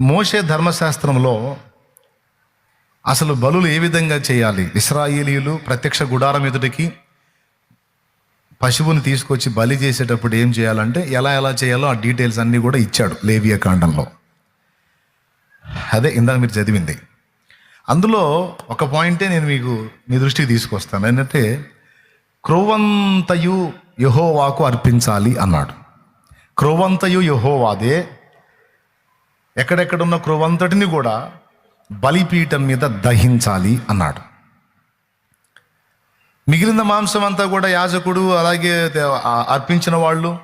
మోషే ధర్మశాస్త్రంలో అసలు బలులు ఏ విధంగా చేయాలి? ఇస్రాయేలీలు ప్రత్యక్ష గుడారం ఎదుటికి పశువుని తీసుకొచ్చి బలి చేసేటప్పుడు ఏం చేయాలంటే ఎలా ఎలా చేయాలో ఆ డీటెయిల్స్ అన్నీ కూడా ఇచ్చాడు లేవియ కాండంలో. అదే ఇందాక మీరు చదివింది. అందులో ఒక పాయింటే నేను మీకు మీ దృష్టికి తీసుకొస్తాను. ఏంటంటే క్రొవ్వంతయు యహోవాకు అర్పించాలి అన్నాడు. క్రొవ్వంతయు యహోవాదే ఎక్కడెక్కడున్న క్రొవంతటిని కూడా బలిపీఠం మీద దహించాలి అన్నాడు. మిగిలిన మాంసం అంతా కూడా యాజకుడు అలాగే అర్పించిన వాళ్ళు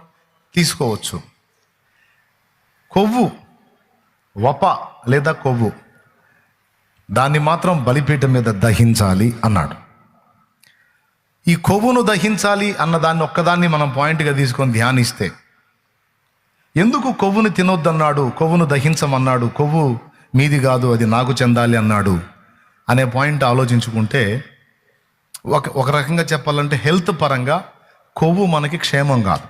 తీసుకోవచ్చు. కొవ్వు వప లేదా కొవ్వు దాన్ని మాత్రం బలిపీఠం మీద దహించాలి అన్నాడు. ఈ కొవ్వును దహించాలి అన్న దాన్ని ఒక్కదాన్ని మనం పాయింట్గా తీసుకొని ధ్యానిస్తే ఎందుకు కొవ్వును తినొద్దన్నాడు? కొవ్వును దహించమన్నాడు. కొవ్వు మీది కాదు అది నాకు చెందాలి అన్నాడు. అనే పాయింట్ ఆలోచించుకుంటే ఒక ఒక రకంగా చెప్పాలంటే హెల్త్ పరంగా కొవ్వు మనకి క్షేమం కాదు.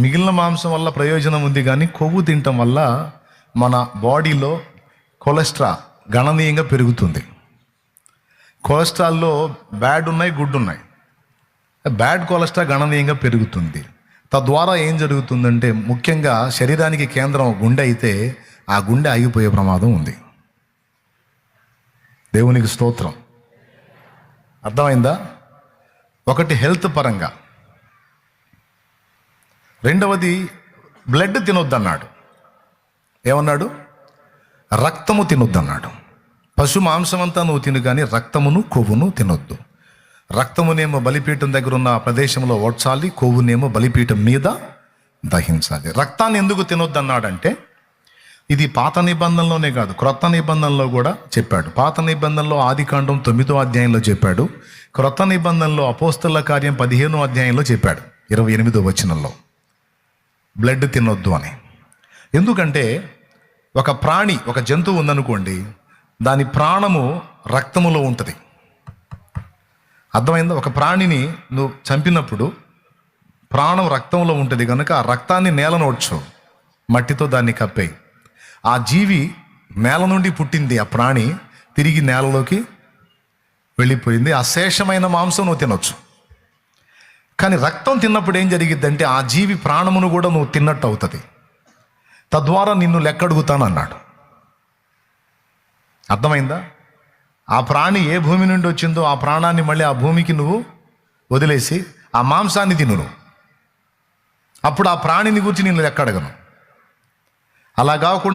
మిగిలిన మాంసం వల్ల ప్రయోజనం ఉంది కానీ కొవ్వు తినటం వల్ల మన బాడీలో కొలెస్ట్రాల్ గణనీయంగా పెరుగుతుంది. కొలెస్ట్రాల్లో బ్యాడ్ ఉన్నాయి గుడ్ ఉన్నాయి. బ్యాడ్ కొలెస్ట్రాల్ గణనీయంగా పెరుగుతుంది. తద్వారా ఏం జరుగుతుందంటే ముఖ్యంగా శరీరానికి కేంద్రం గుండె అయితే ఆ గుండె ఆగిపోయే ప్రమాదం ఉంది. దేవునికి స్తోత్రం. అర్థమైందా? ఒకటి హెల్త్ పరంగా. రెండవది బ్లడ్ తినొద్దన్నాడు. ఏమన్నాడు? రక్తము తినొద్దన్నాడు. పశు మాంసం అంతా నువ్వు తిను కానీ రక్తమును కొవ్వును తినొద్దు. రక్తమునేమో బలిపీఠం దగ్గర ఉన్న ప్రదేశంలో ఓడ్చాలి కొవ్వునేమో బలిపీఠం మీద దహించాలి. రక్తాన్ని ఎందుకు తినొద్దన్నాడంటే ఇది పాత నిబంధనలోనే కాదు క్రొత్త నిబంధనలో కూడా చెప్పాడు. పాత నిబంధనలో ఆదికాండం తొమ్మిదో అధ్యాయంలో చెప్పాడు. క్రొత్త నిబంధనలో అపోస్తల కార్యం పదిహేనో అధ్యాయంలో చెప్పాడు ఇరవై ఎనిమిదో వచనంలో. బ్లడ్ తినొద్దు అని. ఎందుకంటే ఒక ప్రాణి ఒక జంతువు ఉందనుకోండి దాని ప్రాణము రక్తములో ఉంటుంది. అర్థమైందా? ఒక ప్రాణిని నువ్వు చంపినప్పుడు ప్రాణం రక్తంలో ఉంటుంది కనుక ఆ రక్తాన్ని నేలనోడ్చు మట్టితో దాన్ని కప్పేయి. ఆ జీవి నేల నుండి పుట్టింది ఆ ప్రాణి తిరిగి నేలలోకి వెళ్ళిపోయింది. ఆ శేషమైన మాంసం నువ్వు తినొచ్చు. కానీ రక్తం తిన్నప్పుడు ఏం జరిగిద్దంటే ఆ జీవి ప్రాణమును కూడా నువ్వు తిన్నట్టు అవుతుంది. తద్వారా నిన్ను లెక్కడుగుతానన్నాడు. అర్థమైందా? ఆ ప్రాణి ఏ భూమి నుండి వచ్చిందో ఆ ప్రాణాన్ని మళ్ళీ ఆ భూమికి నువ్వు వదిలేసి ఆ మాంసాన్ని తిను అప్పుడు ఆ ప్రాణిని గురించి నేను ఎక్కడగను అలా కాకుండా